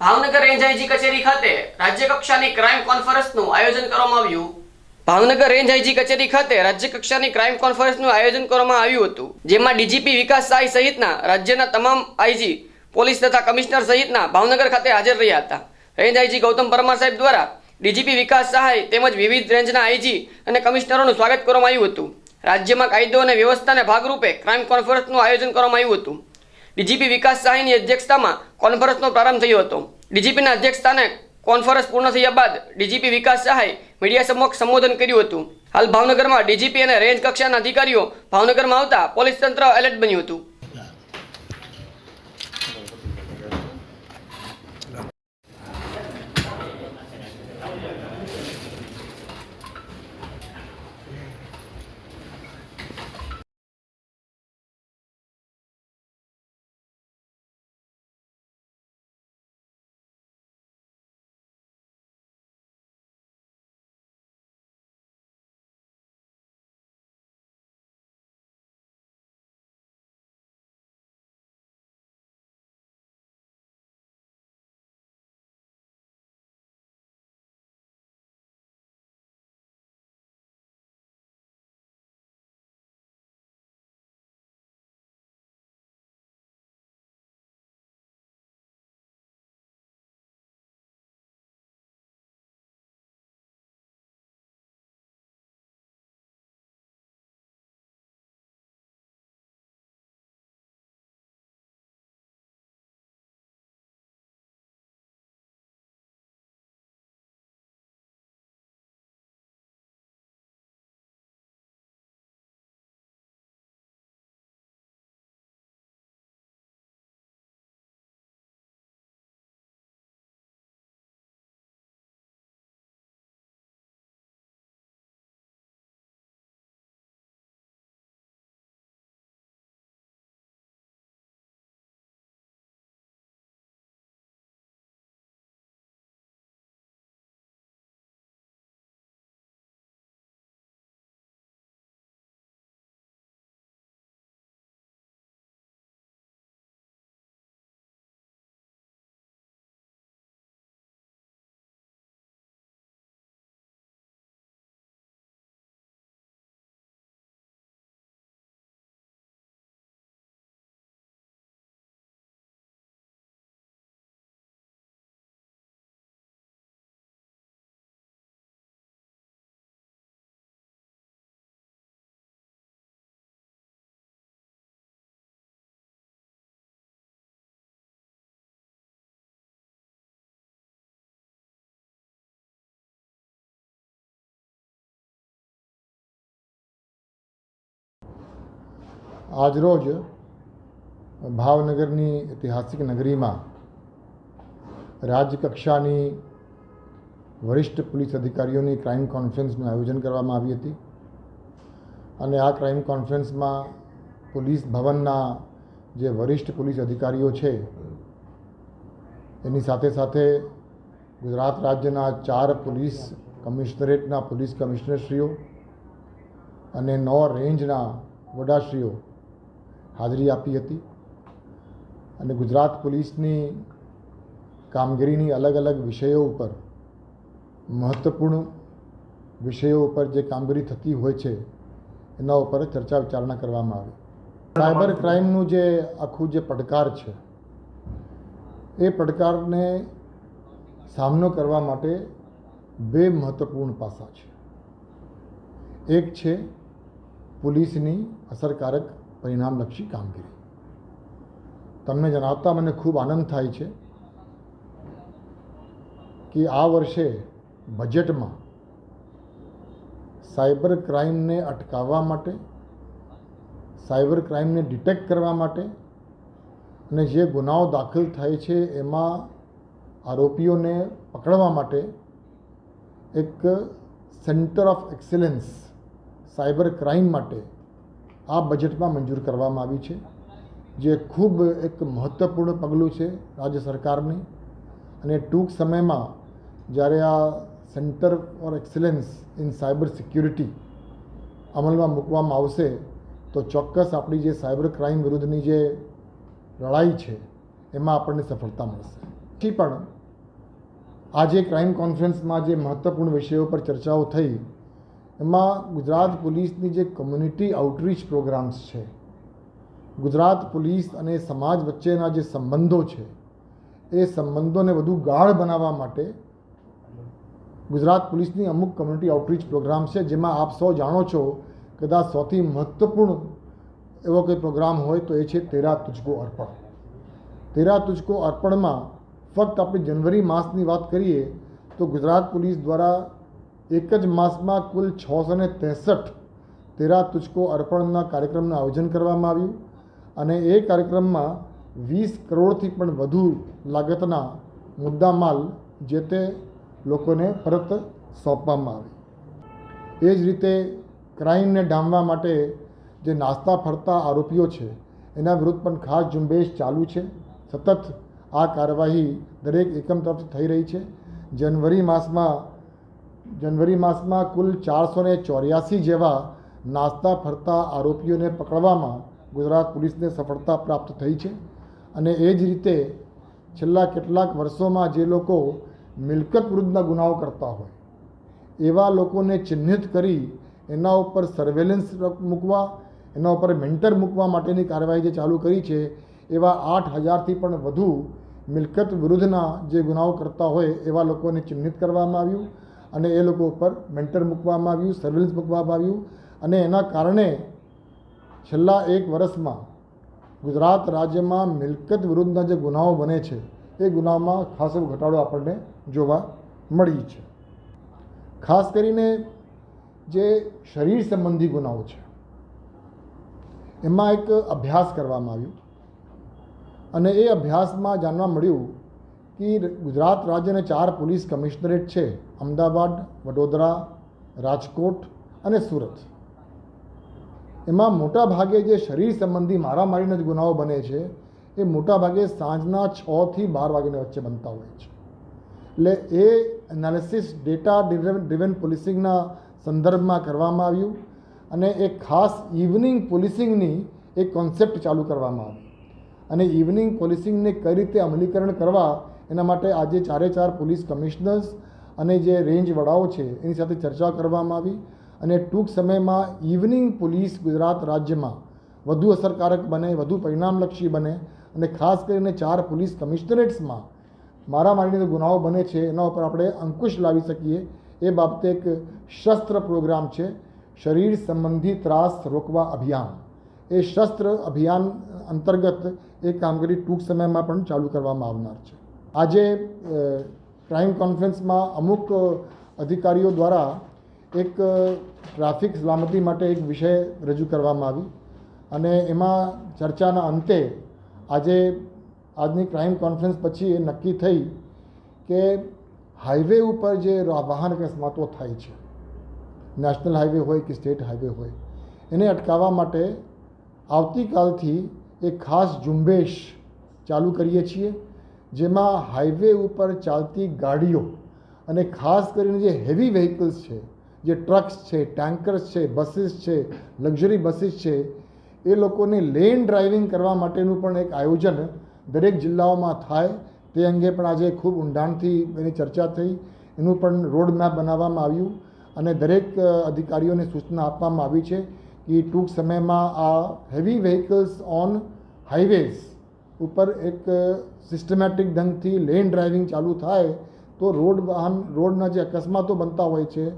Bhavnagar range IG કચેરી ખાતે રાજ્ય કક્ષાની ક્રાઇમ કોન્ફરન્સનું આયોજન કરવામાં આવ્યું. ભાવનગર રેન્જ આઈજી કચેરી ખાતે રાજ્ય કક્ષાની ક્રાઇમ કોન્ફરન્સનું આયોજન કરવામાં આવ્યું હતું, જેમાં ડીજીપી વિકાસ સાઈ સહિતના રાજ્યના તમામ આઈજી, પોલીસ તથા કમિશનર સહિતના ભાવનગર ખાતે હાજર રહ્યા હતા. રેન્જ આઈજી ગૌતમ પરમાર સાહેબ દ્વારા ડીજીપી વિકાસ સહાય તેમજ વિવિધ રેન્જના આઈજી અને કમિશનરોનું સ્વાગત કરવામાં આવ્યું હતું. રાજ્યમાં કાયદો અને વ્યવસ્થાના ભાગરૂપે ક્રાઇમ કોન્ફરન્સનું આયોજન કરવામાં આવ્યું હતું. ડીજીપી વિકાસ સહાયની અધ્યક્ષતામાં કોન્ફરન્સનો પ્રારંભ થયો હતો. ડીજીપીના અધ્યક્ષ સ્થાને કોન્ફરન્સ પૂર્ણ થયા બાદ ડીજીપી વિકાસ સહાય મીડિયા સમક્ષ સંબોધન કર્યું હતું. હાલ ભાવનગરમાં ડીજીપી અને રેન્જ કક્ષાના અધિકારીઓ ભાવનગરમાં આવતા પોલીસ તંત્ર એલર્ટ બન્યું હતું. આજરોજ ભાવનગરની ઐતિહાસિક નગરીમાં રાજ્યકક્ષાની વરિષ્ઠ પોલીસ અધિકારીઓની ક્રાઇમ કોન્ફરન્સનું આયોજન કરવામાં આવી હતી. અને આ ક્રાઇમ કોન્ફરન્સમાં પોલીસ ભવનના જે વરિષ્ઠ પોલીસ અધિકારીઓ છે, એની સાથે સાથે ગુજરાત રાજ્યના ચાર પોલીસ કમિશનરેટના પોલીસ કમિશનરશ્રીઓ અને નવ રેન્જના વડાશ્રીઓ હાજરી આપી હતી. અને ગુજરાત પોલીસની કામગીરીની અલગ અલગ વિષયો ઉપર મહત્ત્વપૂર્ણ વિષયો ઉપર જે કામગીરી થતી હોય છે, એના ઉપર ચર્ચા વિચારણા કરવામાં આવી. સાયબર ક્રાઇમનું જે આખું જે પડકાર છે, એ પડકારને સામનો કરવા માટે બે મહત્ત્વપૂર્ણ પાસા છે. એક છે પોલીસની અસરકારક પરિણામલક્ષી કામગીરી. તમને જણાવતા મને ખૂબ આનંદ થાય છે કે આ વર્ષે બજેટમાં સાયબર ક્રાઇમને અટકાવવા માટે, સાયબર ક્રાઇમને ડિટેક્ટ કરવા માટે અને જે ગુનાઓ દાખલ થાય છે એમાં આરોપીઓને પકડવા માટે એક centre of excellence cyber crime માટે આ બજેટમાં મંજૂર કરવામાં આવી છે, જે ખૂબ એક મહત્ત્વપૂર્ણ પગલું છે રાજ્ય સરકારની. અને ટૂંક સમયમાં જ્યારે આ centre for excellence in cyber security અમલમાં મૂકવામાં આવશે, તો ચોક્કસ આપણી જે સાયબર ક્રાઇમ વિરુદ્ધની જે લડાઈ છે, એમાં આપણને સફળતા મળશે. પછી પણ આજે ક્રાઇમ કોન્ફરન્સમાં જે મહત્ત્વપૂર્ણ વિષયો પર ચર્ચાઓ થઈ એમાં ગુજરાત પોલીસની જે કમ્યુનિટી આઉટરીચ પ્રોગ્રામ્સ છે, ગુજરાત પોલીસ અને સમાજ વચ્ચેના જે સંબંધો છે, એ સંબંધોને વધુ ગાઢ બનાવવા માટે ગુજરાત પોલીસની અમુક કમ્યુનિટી આઉટરીચ પ્રોગ્રામ છે, જેમાં આપ સૌ જાણો છો કદાચ સૌથી મહત્ત્વપૂર્ણ એવો કોઈ પ્રોગ્રામ હોય તો એ છે તેરા તુજકો અર્પણ. તેરા તુજકો અર્પણમાં ફક્ત આપણે જનવરી માસની વાત કરીએ તો ગુજરાત પોલીસ દ્વારા એક જ માસમાં કુલ છસો ને ત્રેસઠ તેરા તુચકો અર્પણના કાર્યક્રમનું આયોજન કરવામાં આવ્યું અને એ કાર્યક્રમમાં વીસ કરોડથી પણ વધુ લાગતના મુદ્દામાલ જે તે લોકોને પરત સોંપવામાં આવે. એ જ રીતે ક્રાઇમને ડામવા માટે જે નાસ્તા ફરતા આરોપીઓ છે, એના વિરુદ્ધ પણ ખાસ ઝુંબેશ ચાલુ છે. સતત આ કાર્યવાહી દરેક એકમ તરફથી થઈ રહી છે. જનવરી માસમાં જનવરી માસમાં કુલ ચારસો ને ચોર્યાસી જેવા નાસ્તા ફરતા આરોપીઓને પકડવામાં ગુજરાત પોલીસને સફળતા પ્રાપ્ત થઈ છે અને એ જ રીતે છેલ્લા કેટલાક વર્ષોમાં જે લોકો મિલકત વિરુદ્ધના ગુનાઓ કરતા હોય એવા લોકોને ચિહ્નિત કરી એના ઉપર સર્વેલન્સ મૂકવા એના ઉપર મેન્ટર મૂકવા માટેની કાર્યવાહી જે ચાલુ કરી છે એવા આઠ હજારથી પણ વધુ મિલકત વિરુદ્ધના જે ગુનાઓ કરતા હોય એવા લોકોને ચિહ્નિત કરવામાં આવ્યું અને એ લોકો ઉપર મેન્ટર મૂકવામાં આવ્યું સર્વેલન્સ મૂકવામાં આવ્યું અને એના કારણે છેલ્લા એક વર્ષમાં ગુજરાત રાજ્યમાં મિલકત વિરુદ્ધના જે ગુનાઓ બને છે, એ ગુનામાં ખાસ એવો ઘટાડો આપણને જોવા મળી છે. ખાસ કરીને જે શરીર સંબંધી ગુનાઓ છે, એમાં એક અભ્યાસ કરવામાં આવ્યો અને એ અભ્યાસમાં જાણવા મળ્યું કે ગુજરાત રાજ્યના ચાર પોલીસ કમિશનરેટ છે. અમદાવાદ, વડોદરા, રાજકોટ અને સુરત. એમાં મોટા ભાગે જે શરીર સંબંધી મારામારીના જ ગુનાઓ બને છે, એ મોટા ભાગે સાંજના છથી બાર વાગ્યાની વચ્ચે બનતા હોય છે. એટલે એ એનાલિસિસ ડેટા ડ્રિવન પોલીસિંગના સંદર્ભમાં કરવામાં આવ્યું અને એક ખાસ ઇવનિંગ પોલીસિંગની એક કોન્સેપ્ટ ચાલુ કરવામાં આવી. અને ઇવનિંગ પોલીસિંગને કઈ રીતે અમલીકરણ કરવા એના માટે આજે ચારે ચાર પોલીસ કમિશનર્સ અને જે રેન્જ વડાઓ છે, એની સાથે ચર્ચા કરવામાં આવી અને ટૂંક સમયમાં ઇવનિંગ પોલીસ ગુજરાત રાજ્યમાં વધુ અસરકારક બને, વધુ પરિણામલક્ષી બને અને ખાસ કરીને ચાર પોલીસ કમિશનરેટ્સમાં જે ગુનાઓ બને છે, એના ઉપર આપણે અંકુશ લાવી શકીએ. એ બાબતે એક શસ્ત્ર પ્રોગ્રામ છે, શરીર સંબંધી ત્રાસ રોકવા અભિયાન. એ શસ્ત્ર અભિયાન અંતર્ગત એ કામગીરી ટૂંક સમયમાં પણ ચાલુ કરવામાં આવનાર છે. આજે ક્રાઇમ કોન્ફરન્સમાં અમુક અધિકારીઓ દ્વારા એક ટ્રાફિક સલામતી માટે એક વિષય રજૂ કરવામાં આવી અને એમાં ચર્ચાના અંતે આજે, આજની ક્રાઇમ કોન્ફરન્સ પછી એ નક્કી થઈ કે હાઈવે ઉપર જે વાહન અકસ્માતો થાય છે, નેશનલ હાઈવે હોય કે સ્ટેટ હાઈવે હોય, એને અટકાવવા માટે આવતીકાલથી એક ખાસ ઝુંબેશ ચાલુ કરીએ છીએ. જેમાં હાઈવે ઉપર ચાલતી ગાડીઓ અને ખાસ કરીને જે હેવી વ્હીકલ્સ છે, જે ટ્રક્સ છે ટેન્કર્સ છે બસીસ છે લક્ઝરી બસીસ છે, એ લોકોને લેન ડ્રાઇવિંગ કરવા માટેનું પણ એક આયોજન દરેક જિલ્લાઓમાં થાય. તે અંગે પણ આજે ખૂબ ઊંડાણથી એની ચર્ચા થઈ. એનું પણ રોડ મેપ બનાવવામાં આવ્યું અને દરેક અધિકારીઓને સૂચના આપવામાં આવી છે કે ટૂંક સમયમાં આ હેવી વ્હીકલ્સ ઓન હાઈવેઝ ઉપર એક સિસ્ટમેટિક ઢંગથી લેન ડ્રાઇવિંગ ચાલુ થાય તો રોડ વાહન, રોડના જે અકસ્માતો બનતા હોય છે,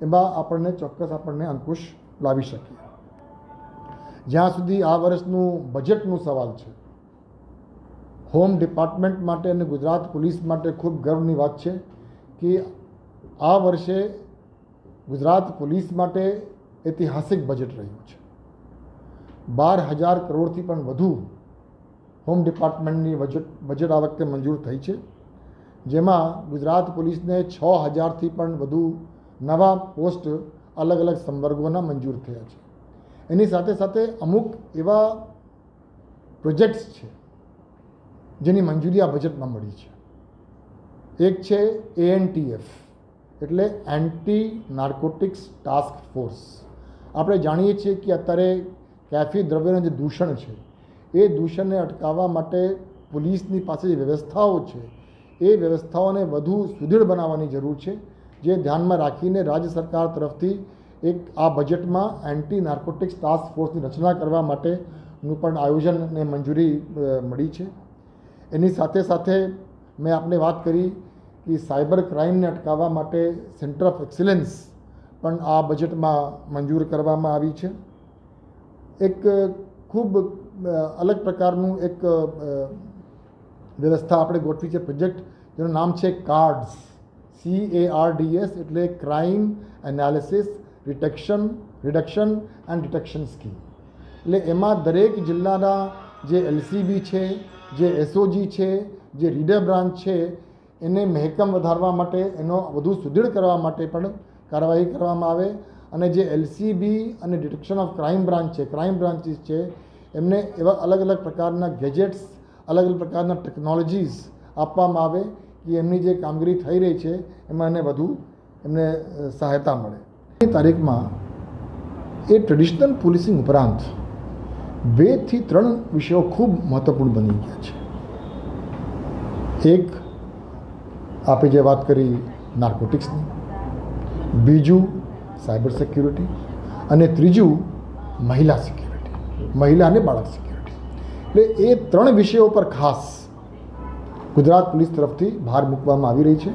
એમાં આપણને ચોક્કસ આપણને અંકુશ લાવી શકીએ. જ્યાં સુધી આ વર્ષનું બજેટનું સવાલ છે. હોમ ડિપાર્ટમેન્ટ માટે અને ગુજરાત પોલીસ માટે ખૂબ ગર્વની વાત છે કે આ વર્ષે ગુજરાત પોલીસ માટે ઐતિહાસિક બજેટ રહ્યું છે. બાર હજાર કરોડથી પણ વધુ હોમ ડિપાર્ટમેન્ટની બજેટ બજેટ આ વખતે મંજૂર થઈ છે. જેમાં ગુજરાત પોલીસને છ હજારથી પણ વધુ નવા પોસ્ટ અલગ અલગ સંવર્ગોના મંજૂર થયા છે. એની સાથે સાથે અમુક એવા પ્રોજેક્ટ્સ છે, જેની મંજૂરી આ બજેટમાં મળી છે. એક છે એએનટીએફ એટલે એન્ટી નાર્કોટિક્સ ટાસ્ક ફોર્સ આપણે જાણીએ છીએ કે અત્યારે કેફી દ્રવ્યનું જે દૂષણ છે એ દૂષણને અટકાવવા માટે પોલીસની પાસે જે વ્યવસ્થાઓ છે, એ વ્યવસ્થાઓને વધુ સુદૃઢ બનાવવાની જરૂર છે, જે ધ્યાનમાં રાખીને રાજ્ય સરકાર તરફથી એક આ બજેટમાં એન્ટી નાર્કોટિક્સ ટાસ્ક ફોર્સની રચના કરવા માટેનું પણ આયોજનને મંજૂરી મળી છે. એની સાથે સાથે મેં આપને વાત કરી કે સાયબર ક્રાઇમને અટકાવવા માટે સેન્ટર ઓફ એક્સિલન્સ પણ આ બજેટમાં મંજૂર કરવામાં આવી છે. એક ખૂબ અલગ પ્રકારનું એક વ્યવસ્થા આપણે ગોઠવી છે પ્રોજેક્ટ, જેનું નામ છે cards. C A R D S એટલે crime analysis detection reduction and detection scheme એટલે એમાં દરેક જિલ્લાના જે એલસીબી છે, જે એસઓજી છે, જે રીડર બ્રાન્ચ છે, એને મહેકમ વધારવા માટે, એનો વધુ સુદૃઢ કરવા માટે પણ કાર્યવાહી કરવામાં આવે. અને જે એલસીબી અને ડિટેક્શન ઓફ ક્રાઇમ બ્રાન્ચ છે ક્રાઇમ બ્રાન્ચીસ છે એમને એવા અલગ અલગ પ્રકારના ગેજેટ્સ અલગ અલગ પ્રકારના ટેકનોલોજીસ આપવામાં આવે કે એમની જે કામગીરી થઈ રહી છે, એમાં એને વધુ એમને સહાયતા મળે. એ તારીખમાં એ ટ્રેડિશનલ પોલીસિંગ ઉપરાંત બેથી ત્રણ વિષયો ખૂબ મહત્ત્વપૂર્ણ બની ગયા છે. એક આપણે જે વાત કરી નાર્કોટિક્સની બીજું સાયબર સિક્યુરિટી અને ત્રીજું, મહિલા સિક્યુરિટી મહિલા અને બાળક સિક્યુરિટી એટલે એ ત્રણ વિષયો પર ખાસ ગુજરાત પોલીસ તરફથી ભાર મૂકવામાં આવી રહી છે.